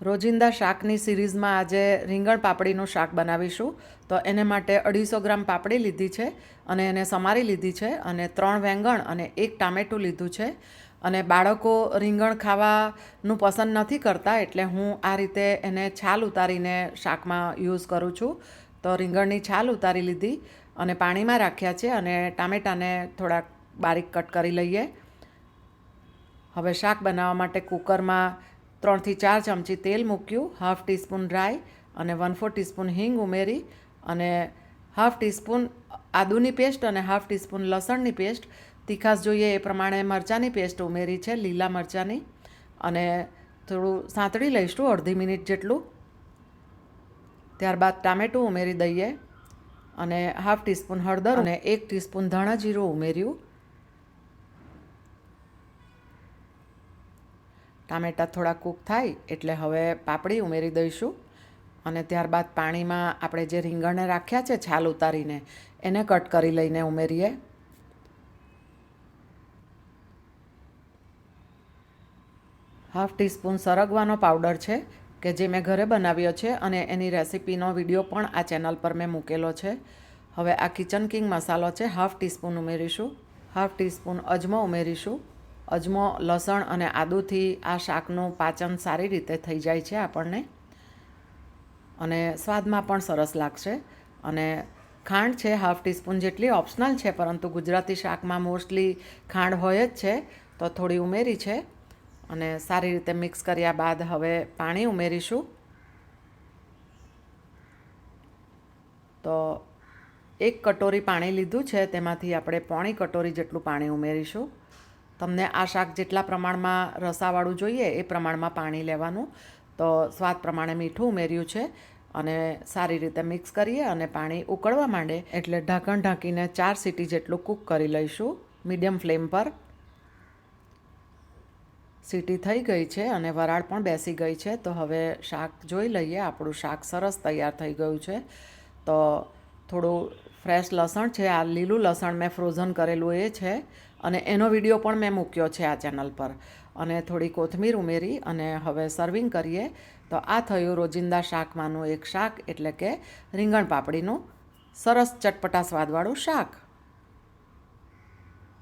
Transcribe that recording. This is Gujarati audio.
રોજિંદા શાકની સિરીઝમાં આજે રીંગણ પાપડીનું શાક બનાવીશું. તો એને માટે અઢીસો ગ્રામ પાપડી લીધી છે અને એને સમારી લીધી છે અને ત્રણ વેંગણ અને એક ટામેટું લીધું છે. અને બાળકો રીંગણ ખાવાનું પસંદ નથી કરતા એટલે હું આ રીતે એને છાલ ઉતારીને શાકમાં યુઝ કરું છું. તો રીંગણની છાલ ઉતારી લીધી અને પાણીમાં રાખ્યા છે અને ટામેટાને થોડાક બારીક કટ કરી લઈએ. હવે શાક બનાવવા માટે કુકરમાં ત્રણથી ચાર ચમચી તેલ મૂક્યું, હાફ ટીસ્પૂન ડ્રાય અને વન ફોર ટીસ્પૂન હિંગ ઉમેરી અને હાફ ટીસ્પૂન આદુની પેસ્ટ અને હાફ ટીસ્પૂન લસણની પેસ્ટ. તીખાસ જોઈએ એ પ્રમાણે મરચાંની પેસ્ટ ઉમેરી છે, લીલા મરચાંની. અને થોડું સાંતળી લઈશું અડધી મિનિટ જેટલું. ત્યારબાદ ટામેટું ઉમેરી દઈએ અને હાફ ટીસ્પૂન હળદર અને એક ટીસ્પૂન ધાણા જીરું ઉમેર્યું. ટામેટાં થોડા કૂક થાય એટલે હવે પાપડી ઉમેરી દઈશું. અને ત્યારબાદ પાણીમાં આપણે જે રીંગણને રાખ્યા છે છાલ ઉતારીને, એને કટ કરી લઈને ઉમેરીએ. હાફ ટીસ્પૂન સરગવાનો પાવડર છે, કે જે મેં ઘરે બનાવ્યો છે અને એની રેસિપીનો વીડિયો પણ આ ચેનલ પર મેં મૂકેલો છે. હવે આ કિચન કિંગ મસાલો છે, હાફ ટીસ્પૂન ઉમેરીશું. હાફ ટીસ્પૂન અજમો ઉમેરીશું. અજમો, લસણ અને આદુથી આ શાકનું પાચન સારી રીતે થઈ જાય છે આપણને. અને સ્વાદમાં પણ સરસ લાગશે. અને ખાંડ છે હાફ ટીસ્પૂન જેટલી ઓપ્શનલ છે, પરંતુ ગુજરાતી શાકમાં મોસ્ટલી ખાંડ હોય જ છે, તો થોડી ઉમેરી છે. અને સારી રીતે મિક્સ કર્યા બાદ હવે પાણી ઉમેરીશું. તો એક કટોરી પાણી લીધું છે, તેમાંથી આપણે પોણી કટોરી જેટલું પાણી ઉમેરીશું. તમને આ શાક જેટલા પ્રમાણમાં રસાવાળું જોઈએ એ પ્રમાણમાં પાણી લેવાનું. તો સ્વાદ પ્રમાણે મીઠું ઉમેર્યું છે અને સારી રીતે મિક્સ કરીએ અને પાણી ઉકળવા માંડે. એટલે ઢાંકણ ઢાંકીને ચાર સીટી જેટલું કૂક કરી લઈશું. મીડિયમ ફ્લેમ પર. સીટી થઈ ગઈ છે અને વરાળ પણ બેસી ગઈ છે. તો હવે શાક જોઈ લઈએ. આપણું શાક સરસ તૈયાર થઈ ગયું છે. તો થોડું ફ્રેશ લસણ છે, આ લીલું લસણ મેં ફ્રોઝન કરેલું એ છે અને એનો વીડિયો પણ મેં મૂક્યો છે આ ચેનલ પર. અને થોડી કોથમીર ઉમેરી અને હવે સર્વિંગ કરીએ. તો આ થયું રોજિંદા શાકમાંનું એક શાક એટલે કે રીંગણ પાપડીનું સરસ ચટપટા સ્વાદવાળું શાક.